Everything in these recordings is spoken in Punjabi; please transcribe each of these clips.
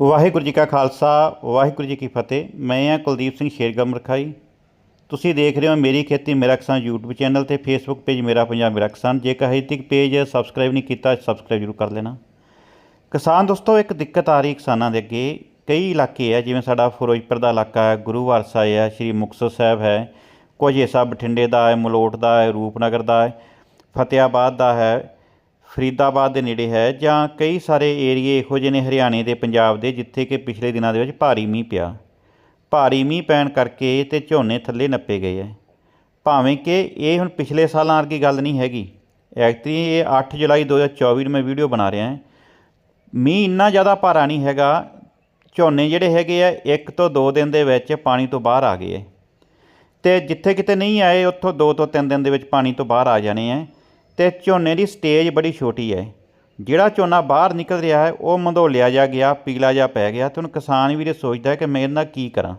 ਵਾਹਿਗੁਰੂ ਜੀ ਕਾ ਖਾਲਸਾ, ਵਾਹਿਗੁਰੂ ਜੀ ਕੀ ਫਤਿਹ। ਮੈਂ ਹਾਂ ਕੁਲਦੀਪ ਸਿੰਘ ਸ਼ੇਰਗਮ ਰਖਾਈ ਤੁਸੀਂ ਦੇਖ ਰਹੇ ਹੋ ਮੇਰੀ ਖੇਤੀ ਮੇਰਾ ਕਿਸਾਨ YouTube ਚੈਨਲ ਤੇ Facebook ਪੇਜ ਮੇਰਾ ਪੰਜਾਬ ਮੇਰਾ ਕਿਸਾਨ ਜੇਕਰ ਹਜੇ ਤੱਕ ਪੇਜ ਸਬਸਕ੍ਰਾਈਬ ਨਹੀਂ ਕੀਤਾ ਸਬਸਕ੍ਰਾਈਬ ਜ਼ਰੂਰ ਕਰ ਲੈਣਾ। ਕਿਸਾਨ ਦੋਸਤੋ, ਇੱਕ ਦਿੱਕਤ ਆ ਰਹੀ ਕਿਸਾਨਾਂ ਦੇ ਅੱਗੇ। ਕਈ ਇਲਾਕੇ ਹੈ ਜਿਵੇਂ ਸਾਡਾ ਫਿਰੋਜ਼ਪੁਰ ਦਾ ਇਲਾਕਾ ਹੈ, ਗੁਰੂ ਵਾਰਸਾ ਹੈ ਸ਼੍ਰੀ ਮੁਕਤਸਰ ਸਾਹਿਬ ਹੈ। ਕੁਝ ਹਿੱਸਾ ਬਠਿੰਡੇ ਦਾ ਹੈ, ਮਲੋਟ ਦਾ ਹੈ, ਰੂਪਨਗਰ ਦਾ ਹੈ ਫਤਿਆਬਾਦ ਦਾ ਹੈ। ਫਰੀਦਾਬਾਦ ਦੇ ਨੇੜੇ ਹੈ ਜਾਂ ਕਈ ਸਾਰੇ ਏਰੀਏ ਇਹੋ ਜਿਹੇ ਨੇ ਹਰਿਆਣੇ ਦੇ, ਪੰਜਾਬ ਦੇ, ਜਿੱਥੇ ਕਿ ਪਿਛਲੇ ਦਿਨਾਂ ਦੇ ਵਿੱਚ ਭਾਰੀ ਮੀਂਹ ਪਿਆ। ਭਾਰੀ ਮੀਂਹ ਪੈਣ ਕਰਕੇ ਤੇ ਝੋਨੇ ਥੱਲੇ ਨੱਪੇ ਗਏ ਹੈ ਭਾਵੇਂ ਕਿ ਇਹ ਹੁਣ ਪਿਛਲੇ ਸਾਲਾਂ ਵਰਗੀ ਗੱਲ ਨਹੀਂ ਹੈਗੀ। ਐਕਚੁਅਲੀ ਇਹ 8 ਜੁਲਾਈ 2024 ਨੂੰ ਮੈਂ ਵੀਡੀਓ ਬਣਾ ਰਿਹਾ ਹਾਂ ਮੀਂਹ ਇੰਨਾ ਜ਼ਿਆਦਾ ਭਾਰਾ ਨਹੀਂ ਹੈਗਾ। ਝੋਨੇ ਜਿਹੜੇ ਹੈਗੇ ਆ ਇੱਕ ਤੋਂ ਦੋ ਦਿਨ ਦੇ ਵਿੱਚ ਪਾਣੀ ਤੋਂ ਬਾਹਰ ਆ ਗਏ ਹੈ ਤੇ ਜਿੱਥੇ ਕਿਤੇ ਨਹੀਂ ਆਏ, ਉੱਥੋਂ ਦੋ ਤੋਂ ਤਿੰਨ ਦਿਨ ਦੇ ਵਿੱਚ ਪਾਣੀ ਤੋਂ ਬਾਹਰ ਆ ਜਾਣੇ ਹੈ ਤੇ ਝੋਨੇ ਦੀ ਸਟੇਜ ਬੜੀ ਛੋਟੀ ਹੈ। ਜਿਹੜਾ ਝੋਨਾ ਬਾਹਰ ਨਿਕਲ ਰਿਹਾ ਹੈ ਉਹ ਮੰਧੋਲਿਆ ਜਾ ਗਿਆ ਪੀਲਾ ਜਾ ਪੈ ਗਿਆ। ਤੇ ਹੁਣ ਕਿਸਾਨ ਵੀਰੇ ਸੋਚਦਾ ਕਿ ਮੈਂ ਇਹਨਾਂ ਕੀ ਕਰਾਂ।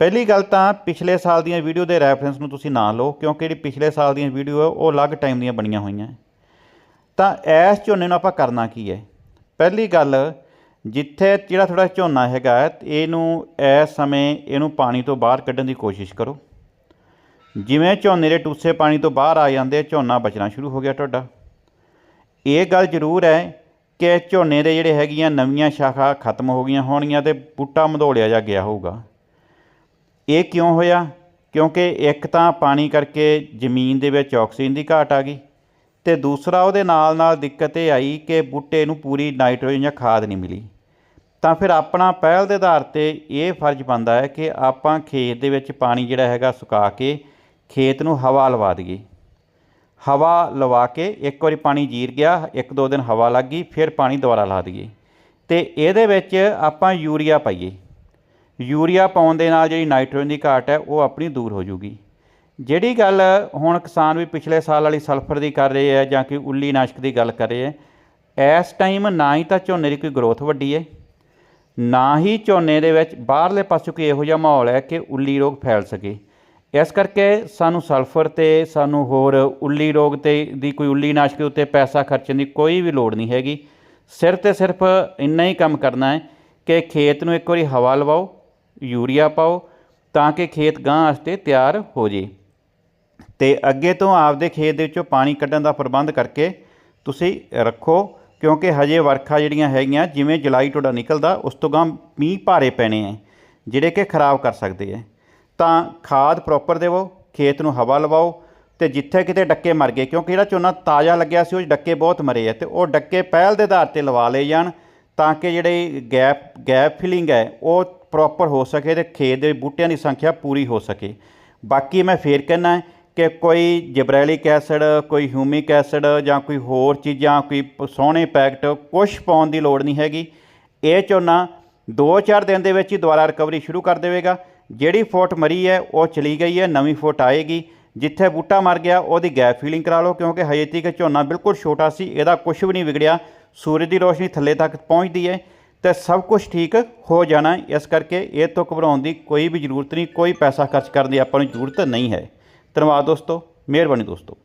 ਪਹਿਲੀ ਗੱਲ ਤਾਂ ਪਿਛਲੇ ਸਾਲ ਦੀਆਂ ਵੀਡੀਓ ਦੇ ਰੈਫਰੈਂਸ ਨੂੰ ਤੁਸੀਂ ਨਾ ਲਓ ਕਿਉਂਕਿ ਜਿਹੜੀ ਪਿਛਲੇ ਸਾਲ ਦੀਆਂ ਵੀਡੀਓ ਹੈ ਉਹ ਅਲੱਗ ਟਾਈਮ ਦੀਆਂ ਬਣੀਆਂ ਹੋਈਆਂ। ਤਾਂ ਇਸ ਝੋਨੇ ਨੂੰ ਆਪਾਂ ਕਰਨਾ ਕੀ ਹੈ? ਪਹਿਲੀ ਗੱਲ ਜਿੱਥੇ ਜਿਹੜਾ ਥੋੜਾ ਝੋਨਾ ਹੈਗਾ ਹੈ, ਇਹਨੂੰ ਇਸ ਸਮੇਂ ਇਹਨੂੰ ਪਾਣੀ ਤੋਂ ਬਾਹਰ ਕੱਢਣ ਦੀ ਕੋਸ਼ਿਸ਼ ਕਰੋ। ਜਿਵੇਂ ਝੋਨੇ ਦੇ ਟੂਸੇ ਪਾਣੀ ਤੋਂ ਬਾਹਰ ਆ ਜਾਂਦੇ, ਝੋਨਾ ਬਚਣਾ ਸ਼ੁਰੂ ਹੋ ਗਿਆ ਤੁਹਾਡਾ। ਇਹ ਗੱਲ ਜ਼ਰੂਰ ਹੈ ਕਿ ਝੋਨੇ ਦੇ ਜਿਹੜੇ ਹੈਗੀਆਂ ਨਵੀਆਂ ਸ਼ਾਖਾ ਖਤਮ ਹੋ ਗਈਆਂ ਹੋਣਗੀਆਂ ਤੇ ਬੂਟਾ ਮਧੋਲਿਆ ਜਾ ਗਿਆ ਹੋਊਗਾ। ਇਹ ਕਿਉਂ ਹੋਇਆ? ਕਿਉਂਕਿ ਇੱਕ ਤਾਂ ਪਾਣੀ ਕਰਕੇ ਜ਼ਮੀਨ ਦੇ ਵਿੱਚ ਆਕਸੀਜਨ ਦੀ ਘਾਟ ਆ ਗਈ ਤੇ ਦੂਸਰਾ ਉਹਦੇ ਨਾਲ ਨਾਲ ਦਿੱਕਤ ਇਹ ਆਈ ਕਿ ਬੂਟੇ ਨੂੰ ਪੂਰੀ ਨਾਈਟ੍ਰੋਜਨ ਜਾਂ ਖਾਦ ਨਹੀਂ ਮਿਲੀ। ਤਾਂ ਫਿਰ ਆਪਣਾ ਪਹਿਲ ਦੇ ਆਧਾਰ ਤੇ ਇਹ ਫਰਜ਼ ਬਣਦਾ ਹੈ ਕਿ ਆਪਾਂ ਖੇਤ ਦੇ ਵਿੱਚ ਪਾਣੀ ਜਿਹੜਾ ਹੈਗਾ ਸੁਕਾ ਕੇ ਖੇਤ ਨੂੰ ਹਵਾ ਲਵਾ ਦਈਏ। ਹਵਾ ਲਵਾ ਕੇ ਇੱਕ ਵਾਰੀ ਪਾਣੀ ਜੀਰ ਗਿਆ, ਇੱਕ ਦੋ ਦਿਨ ਹਵਾ ਲੱਗ ਗਈ, ਫਿਰ ਪਾਣੀ ਦੁਬਾਰਾ ਲਾ ਦਈਏ। ਤੇ ਇਹਦੇ ਵਿੱਚ ਆਪਾਂ ਯੂਰੀਆ ਪਾਈਏ। ਯੂਰੀਆ ਪਾਉਣ ਦੇ ਨਾਲ ਜਿਹੜੀ ਨਾਈਟ੍ਰੋਜਨ ਦੀ ਘਾਟ ਹੈ, ਉਹ ਆਪਣੀ ਦੂਰ ਹੋ ਜੂਗੀ। ਜਿਹੜੀ ਗੱਲ ਹੁਣ ਕਿਸਾਨ ਵੀ ਪਿਛਲੇ ਸਾਲ ਵਾਲੀ ਸਲਫਰ ਦੀ ਕਰ ਰਹੇ ਹੈ ਜਾਂ ਕਿ ਉੱਲੀ ਨਾਸ਼ਕ ਦੀ ਗੱਲ ਕਰ ਰਹੇ ਹੈ ਇਸ ਟਾਈਮ ਨਾ ਹੀ ਤਾਂ ਝੋਨੇ ਦੀ ਕੋਈ ਗਰੋਥ ਵੱਡੀ ਹੈ, ਨਾ ਹੀ ਝੋਨੇ ਦੇ ਵਿੱਚ ਬਾਹਰਲੇ ਪਾਸੇ ਕੋਈ ਇਹੋ ਜਿਹਾ ਮਾਹੌਲ ਹੈ ਕਿ ਉੱਲੀ ਰੋਗ ਫੈਲ ਸਕੇ। ਇਸ ਕਰਕੇ ਸਾਨੂੰ ਸਲਫਰ ਤੇ, ਸਾਨੂੰ ਹੋਰ ਉੱਲੀ ਰੋਗ ਤੇ ਦੀ ਕੋਈ ਉੱਲੀ ਨਾਸ਼ਕ ਦੇ ਉੱਤੇ ਪੈਸਾ ਖਰਚਣ ਦੀ ਕੋਈ ਵੀ ਲੋੜ ਨਹੀਂ ਹੈਗੀ। ਸਿਰ ਤੇ ਸਿਰਫ ਇੰਨਾ ਹੀ ਕੰਮ ਕਰਨਾ ਹੈ ਕਿ ਖੇਤ ਨੂੰ ਇੱਕ ਵਾਰੀ ਹਵਾ ਲਵਾਓ, ਯੂਰੀਆ ਪਾਓ, ਤਾਂ ਕਿ ਖੇਤ ਗਾਂ ਵਾਸਤੇ ਤਿਆਰ ਹੋ ਜੇ। ਤੇ ਅੱਗੇ ਤੋਂ ਆਪਦੇ ਖੇਤ ਦੇ ਵਿੱਚੋਂ ਪਾਣੀ ਕੱਢਣ ਦਾ ਪ੍ਰਬੰਧ ਕਰਕੇ ਤੁਸੀਂ ਰੱਖੋ, ਕਿਉਂਕਿ ਹਜੇ ਵਰਖਾ ਜਿਹੜੀਆਂ ਹੈਗੀਆਂ, ਜਿਵੇਂ ਜੁਲਾਈ ਤੁਹਾਡਾ ਨਿਕਲਦਾ, ਉਸ ਤੋਂ ਗਾਂ ਮੀਂਹ ਭਾਰੇ ਪੈਣੇ ਆ ਜਿਹੜੇ ਕਿ ਖਰਾਬ ਕਰ ਸਕਦੇ ਆ ਤਾਂ ਖਾਦ ਪ੍ਰੋਪਰ ਦੇਵੋ, ਖੇਤ ਨੂੰ ਹਵਾ ਲਵਾਓ ਤੇ ਜਿੱਥੇ ਕਿਤੇ ਡੱਕੇ ਮਰ ਗਏ, ਕਿਉਂਕਿ ਜਿਹੜਾ ਝੋਨਾ ਤਾਜ਼ਾ ਲੱਗਿਆ ਸੀ, ਉਹ 'ਚ ਡੱਕੇ ਬਹੁਤ ਮਰੇ ਆ ਤੇ ਉਹ ਡੱਕੇ ਪਹਿਲ ਦੇ ਆਧਾਰ ਤੇ ਲਵਾ ਲਏ ਜਾਣ ਤਾਂ ਕਿ ਜਿਹੜੇ ਗੈਪ ਗੈਪ ਫਿਲਿੰਗ ਹੈ, ਉਹ ਪ੍ਰੋਪਰ ਹੋ ਸਕੇ ਤੇ ਖੇਤ ਦੇ ਬੂਟਿਆਂ ਦੀ ਸੰਖਿਆ ਪੂਰੀ ਹੋ ਸਕੇ। ਬਾਕੀ ਮੈਂ ਫੇਰ ਕਹਿਣਾ ਕਿ ਕੋਈ ਜਿਬਰੈਲਿਕ ਐਸਿਡ, ਕੋਈ ਹਿਊਮਿਕ ਐਸਿਡ ਜਾਂ ਕੋਈ ਹੋਰ ਚੀਜ਼ਾਂ, ਕੋਈ ਪ- ਸੋਹਣੇ ਪੈਕਟ ਕੁਛ ਪਾਉਣ ਦੀ ਲੋੜ ਨਹੀਂ ਹੈਗੀ। ਇਹ ਝੋਨਾ 2-4 ਦਿਨ ਦੇ ਵਿੱਚ ਹੀ ਦੁਬਾਰਾ ਰਿਕਵਰੀ ਸ਼ੁਰੂ ਕਰ ਦੇਵੇਗਾ। ਜਿਹੜੀ ਫੁੱਟ ਮਰੀ ਹੈ, ਉਹ ਚਲੀ ਗਈ ਹੈ, ਨਵੀਂ ਫੁੱਟ ਆਏਗੀ। ਜਿੱਥੇ ਬੂਟਾ ਮਰ ਗਿਆ, ਉਹਦੀ ਗੈਪ ਫੀਲਿੰਗ ਕਰਾ ਲਓ, ਕਿਉਂਕਿ ਹਜੇ ਤੱਕ ਝੋਨਾ ਬਿਲਕੁਲ ਛੋਟਾ ਸੀ, ਇਹਦਾ ਕੁਝ ਵੀ ਨਹੀਂ ਵਿਗੜਿਆ। ਸੂਰਜ ਦੀ ਰੋਸ਼ਨੀ ਥੱਲੇ ਤੱਕ ਪਹੁੰਚਦੀ ਹੈ ਤੇ ਸਭ ਕੁਝ ਠੀਕ ਹੋ ਜਾਣਾ। ਇਸ ਕਰਕੇ ਇਹ ਤੋਂ ਘਬਰਾਉਣ ਦੀ ਕੋਈ ਵੀ ਜ਼ਰੂਰਤ ਨਹੀਂ, ਕੋਈ ਪੈਸਾ ਖਰਚ ਕਰਨ ਦੀ ਆਪਾਂ ਨੂੰ ਜ਼ਰੂਰਤ ਨਹੀਂ ਹੈ। ਧੰਨਵਾਦ ਦੋਸਤੋ, ਮਿਹਰਬਾਨੀ ਦੋਸਤੋ।